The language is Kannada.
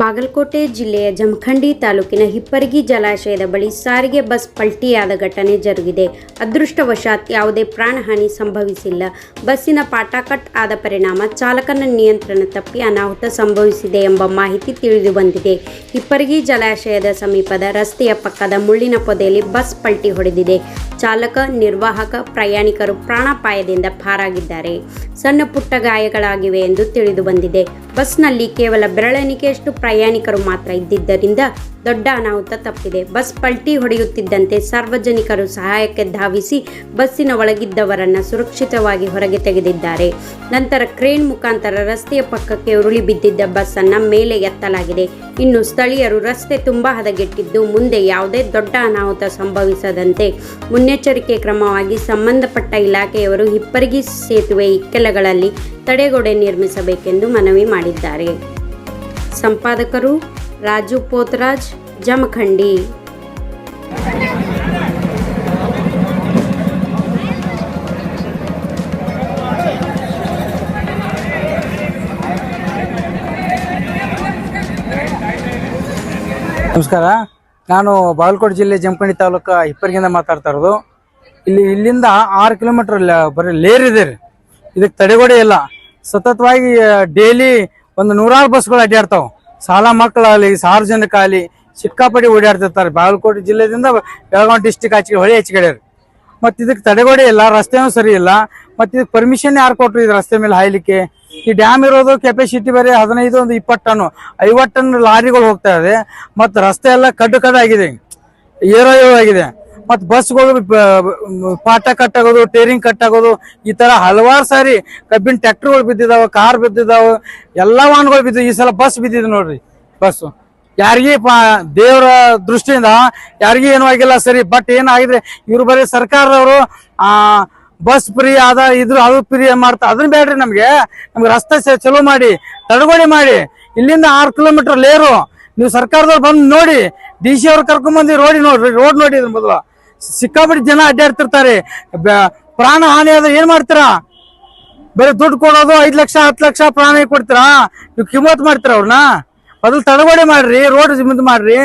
ಬಾಗಲಕೋಟೆ ಜಿಲ್ಲೆಯ ಜಮಖಂಡಿ ತಾಲೂಕಿನ ಹಿಪ್ಪರಗಿ ಜಲಾಶಯದ ಬಳಿ ಸಾರಿಗೆ ಬಸ್ ಪಲ್ಟಿಯಾದ ಘಟನೆ ಜರುಗಿದೆ. ಅದೃಷ್ಟವಶಾತ್ ಯಾವುದೇ ಪ್ರಾಣಹಾನಿ ಸಂಭವಿಸಿಲ್ಲ. ಬಸ್ಸಿನ ಪಾಠ ಕಟ್ ಆದ ಪರಿಣಾಮ ಚಾಲಕನ ನಿಯಂತ್ರಣ ತಪ್ಪಿ ಅನಾಹುತ ಸಂಭವಿಸಿದೆ ಎಂಬ ಮಾಹಿತಿ ತಿಳಿದು ಬಂದಿದೆ. ಹಿಪ್ಪರಗಿ ಜಲಾಶಯದ ಸಮೀಪದ ರಸ್ತೆಯ ಪಕ್ಕದ ಮುಳ್ಳಿನ ಪೊದೆಯಲ್ಲಿ ಬಸ್ ಪಲ್ಟಿ ಹೊಡೆದಿದೆ. ಚಾಲಕ, ನಿರ್ವಾಹಕ, ಪ್ರಯಾಣಿಕರು ಪ್ರಾಣಾಪಾಯದಿಂದ ಪಾರಾಗಿದ್ದಾರೆ. ಸಣ್ಣ ಪುಟ್ಟ ಗಾಯಗಳಾಗಿವೆ ಎಂದು ತಿಳಿದು ಬಂದಿದೆ. ಬಸ್ನಲ್ಲಿ ಕೇವಲ ಬೆರಳೆಣಿಕೆಯಷ್ಟು ಪ್ರಯಾಣಿಕರು ಮಾತ್ರ ಇದ್ದಿದ್ದರಿಂದ ದೊಡ್ಡ ಅನಾಹುತ ತಪ್ಪಿದೆ. ಬಸ್ ಪಲ್ಟಿ ಹೊಡೆಯುತ್ತಿದ್ದಂತೆ ಸಾರ್ವಜನಿಕರು ಸಹಾಯಕ್ಕೆ ಧಾವಿಸಿ ಬಸ್ಸಿನ ಒಳಗಿದ್ದವರನ್ನು ಸುರಕ್ಷಿತವಾಗಿ ಹೊರಗೆ ತೆಗೆದಿದ್ದಾರೆ. ನಂತರ ಕ್ರೇನ್ ಮುಖಾಂತರ ರಸ್ತೆಯ ಪಕ್ಕಕ್ಕೆ ಉರುಳಿ ಬಿದ್ದಿದ್ದ ಬಸ್ಸನ್ನು ಮೇಲೆ ಎತ್ತಲಾಗಿದೆ. ಇನ್ನು ಸ್ಥಳೀಯರು ರಸ್ತೆ ತುಂಬ ಹದಗೆಟ್ಟಿದ್ದು ಮುಂದೆ ಯಾವುದೇ ದೊಡ್ಡ ಅನಾಹುತ ಸಂಭವಿಸದಂತೆ ಮುನ್ನೆಚ್ಚರಿಕೆ ಕ್ರಮವಾಗಿ ಸಂಬಂಧಪಟ್ಟ ಇಲಾಖೆಯವರು ಹಿಪ್ಪರಿಗಿ ಸೇತುವೆ ಇಕ್ಕೆಲಗಳಲ್ಲಿ ತಡೆಗೋಡೆ ನಿರ್ಮಿಸಬೇಕೆಂದು ಮನವಿ ಮಾಡಿದ್ದಾರೆ. ಸಂಪಾದಕರು ರಾಜು ಪೋತರಾಜ್, ಜಮಖಂಡಿ. ನಮಸ್ಕಾರ. ನಾನು ಬಾಗಲಕೋಟೆ ಜಿಲ್ಲೆ ಜಮಖಂಡಿ ತಾಲೂಕು ಹಿಪ್ಪರಿಗಿಂದ ಮಾತಾಡ್ತಾ ಇರೋದು. ಇಲ್ಲಿ ಇಲ್ಲಿಂದ ಆರು ಕಿಲೋಮೀಟರ್ ಬರೀ ಲೇರ್ ಇದೆ ರೀ. ಇದಕ್ಕೆ ತಡೆಗೋಡೆ ಇಲ್ಲ. ಸತತವಾಗಿ ಡೈಲಿ ಒಂದು ನೂರಾರು ಬಸ್ಗಳು ಅಡ್ಡಾಡ್ತಾವ. ಶಾಲಾ ಮಕ್ಕಳಾಗಲಿ ಸಾರ್ವಜನಿಕ ಆಗಲಿ ಸಿಕ್ಕಾಪಟ್ಟಿ ಓಡಾಡ್ತಿರ್ತಾರೆ. ಬಾಗಲಕೋಟೆ ಜಿಲ್ಲೆದಿಂದ ಬೆಳಗಾವಿ ಡಿಸ್ಟಿಕ್ ಆಚೆಗೆ, ಹೊಳೆ ಹೆಚ್ಚಿಗೆ ಮತ್ತೆ ಇದಕ್ಕೆ ತಡೆಗೋಡೆ ಇಲ್ಲ, ರಸ್ತೆನೂ ಸರಿ ಇಲ್ಲ. ಮತ್ತೆ ಇದಕ್ಕೆ ಪರ್ಮಿಷನ್ ಯಾರು ಕೊಟ್ರು ಇದು ರಸ್ತೆ ಮೇಲೆ ಹಾಯ್ಲಿಕ್ಕೆ? ಈ ಡ್ಯಾಮ್ ಇರೋದು ಕೆಪಾಸಿಟಿ ಬರೀ ಹದಿನೈದು ಒಂದು ಇಪ್ಪತ್ತು ಟನ್, ಐವತ್ತು ಟನ್ ಲಾರಿಗಳು ಹೋಗ್ತಾ ಇದೆ. ಮತ್ತೆ ರಸ್ತೆ ಎಲ್ಲ ಕಡ್ಡು ಕಡ್ಡಾಗಿದೆ. ಏರೋ ಏರೋ ಆಗಿದೆ. ಮತ್ತೆ ಬಸ್ಗಳು ಪಾಠ ಆಗೋದು ಟೇರಿಂಗ್ ಕಟ್ಟಾಗೋದು, ಈ ತರ ಹಲವಾರು ಸಾರಿ ಕಬ್ಬಿನ ಟ್ರ್ಯಾಕ್ಟರ್ಗಳು ಬಿದ್ದಿದಾವ ಕಾರ್ ಬಿದ್ದಿದಾವ, ಎಲ್ಲಾ ವಾಹನಗಳು ಬಿದ್ದಿದ್ವು. ಈ ಸಲ ಬಸ್ ಬಿದ್ದಿದೆ ನೋಡ್ರಿ ಬಸ್ ಯಾರಿಗೆ ದೇವರ ದೃಷ್ಟಿಯಿಂದ ಯಾರಿಗೂ ಏನೂ ಆಗಿಲ್ಲ ಸರಿ ಬಟ್ ಏನಾಗಿದೆ ಇವ್ರು ಬರೀ ಸರ್ಕಾರದವರು, ಆ ಬಸ್ ಫ್ರೀ ಅದ ಇದ್ರ ಅದು ಫ್ರೀ ಮಾಡ್ತಾ ಅದನ್ನ ಬೇಡ್ರಿ ನಮ್ಗೆ. ನಮ್ಗೆ ರಸ್ತೆ ಚಲೋ ಮಾಡಿ ತಡಗೋಡಿ ಮಾಡಿ. ಇಲ್ಲಿಂದ ಆರು ಕಿಲೋಮೀಟರ್ ಲೇರು. ನೀವು ಸರ್ಕಾರದವ್ರು ಬಂದು ನೋಡಿ ಡಿ ಸಿ ಅವ್ರು ಕರ್ಕೊಂಡ್ ಬಂದು ರೋಡಿ ನೋಡ್ರಿ ರೋಡ್ ನೋಡಿ ಇದ್ರ ಮೊದಲು. ಸಿಕ್ಕಾಪಟ್ಟೆ ಜನ ಅಡ್ಡಾಡ್ತಿರ್ತಾರೆ. ಪ್ರಾಣ ಹಾನಿ ಆದ್ರೆ ಏನ್ ಮಾಡ್ತೀರಾ? ಬೇರೆ ದುಡ್ಡು ಕೊಡೋದು ಐದ್ ಲಕ್ಷ, ಹತ್ತು ಲಕ್ಷ ಪ್ರಾಣ ಕೊಡ್ತೀರಾ? ನೀವು ಕಿಮ್ಮತ್ ಮಾಡ್ತೀರಾ ಅವ್ರನ್ನ? ಅದ್ರಲ್ಲಿ ತಡಬಡಿ ಮಾಡ್ರಿ, ರೋಡ್ ಮಾಡ್ರಿ.